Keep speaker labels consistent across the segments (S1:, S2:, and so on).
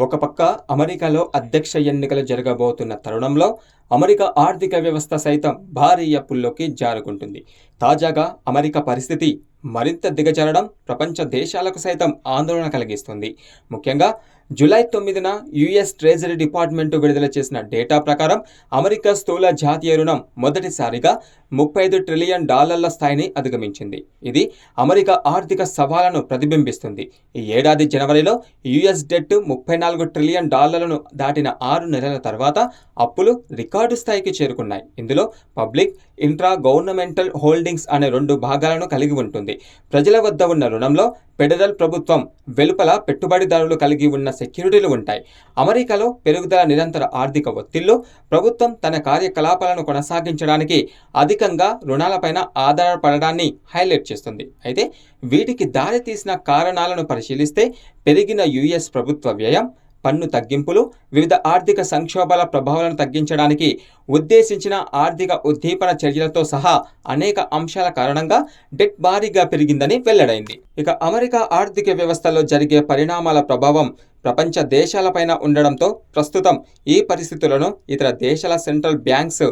S1: ఒక పక్క అమెరికాలో అధ్యక్ష ఎన్నికలు జరగబోతున్న తరుణంలో అమెరికా ఆర్థిక వ్యవస్థ సైతం భారీ అప్పుల్లోకి జారుకుంటుంది. తాజాగా అమెరికా పరిస్థితి మరింత దిగజారడం ప్రపంచ దేశాలకు సైతం ఆందోళన కలిగిస్తుంది. ముఖ్యంగా జూలై తొమ్మిదిన యుఎస్ ట్రెజరీ డిపార్ట్మెంటు విడుదల చేసిన డేటా ప్రకారం అమెరికా స్థూల జాతీయ రుణం మొదటిసారిగా ముప్పై ఐదు ట్రిలియన్ డాలర్ల స్థాయిని అధిగమించింది. ఇది అమెరికా ఆర్థిక సవాళ్ళను ప్రతిబింబిస్తుంది. ఈ ఏడాది జనవరిలో యుఎస్ డెట్ ముప్పై నాలుగు ట్రిలియన్ డాలర్లను దాటిన ఆరు నెలల తర్వాత అప్పులు రికార్డు స్థాయికి చేరుకున్నాయి. ఇందులో పబ్లిక్ ఇంట్రా గవర్నమెంటల్ హోల్డింగ్స్ అనే రెండు భాగాలను కలిగి ఉంటుంది. ప్రజల వద్ద ఉన్న రుణంలో ఫెడరల్ ప్రభుత్వం వెలుపల పెట్టుబడిదారులు కలిగి ఉన్న సెక్యూరిటీలు ఉంటాయి. అమెరికాలో పెరుగుదల నిరంతర ఆర్థిక ఒత్తిళ్ళు ప్రభుత్వం తన కార్యకలాపాలను కొనసాగించడానికి అధికంగా రుణాలపైన ఆధారపడడాన్ని హైలైట్ చేస్తుంది. అయితే వీటికి దారితీసిన కారణాలను పరిశీలిస్తే పెరిగిన యుఎస్ ప్రభుత్వ వ్యయం పన్ను తగ్గింపులు వివిధ ఆర్థిక సంక్షోభాల ప్రభావాలను తగ్గించడానికి ఉద్దేశించిన ఆర్థిక ఉద్దీపన చర్యలతో సహా అనేక అంశాల కారణంగా డెట్ భారీగా పెరిగిందని వెల్లడైంది. ఇక అమెరికా ఆర్థిక వ్యవస్థలో జరిగే పరిణామాల ప్రభావం ప్రపంచ దేశాలపైన ఉండడంతో ప్రస్తుతం ఈ పరిస్థితులను ఇతర దేశాల సెంట్రల్ బ్యాంక్స్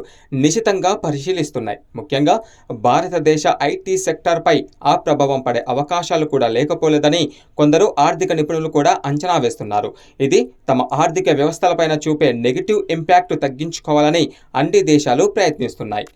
S1: నిశితంగా పరిశీలిస్తున్నాయి. ముఖ్యంగా భారతదేశ ఐటీ సెక్టార్పై ఆ ప్రభావం పడే అవకాశాలు కూడా లేకపోలేదని కొందరు ఆర్థిక నిపుణులు కూడా అంచనా వేస్తున్నారు. ఇది తమ ఆర్థిక వ్యవస్థలపైన చూపే నెగిటివ్ ఇంపాక్ట్ తగ్గించుకోవాలని అన్ని దేశాలు ప్రయత్నిస్తున్నాయి.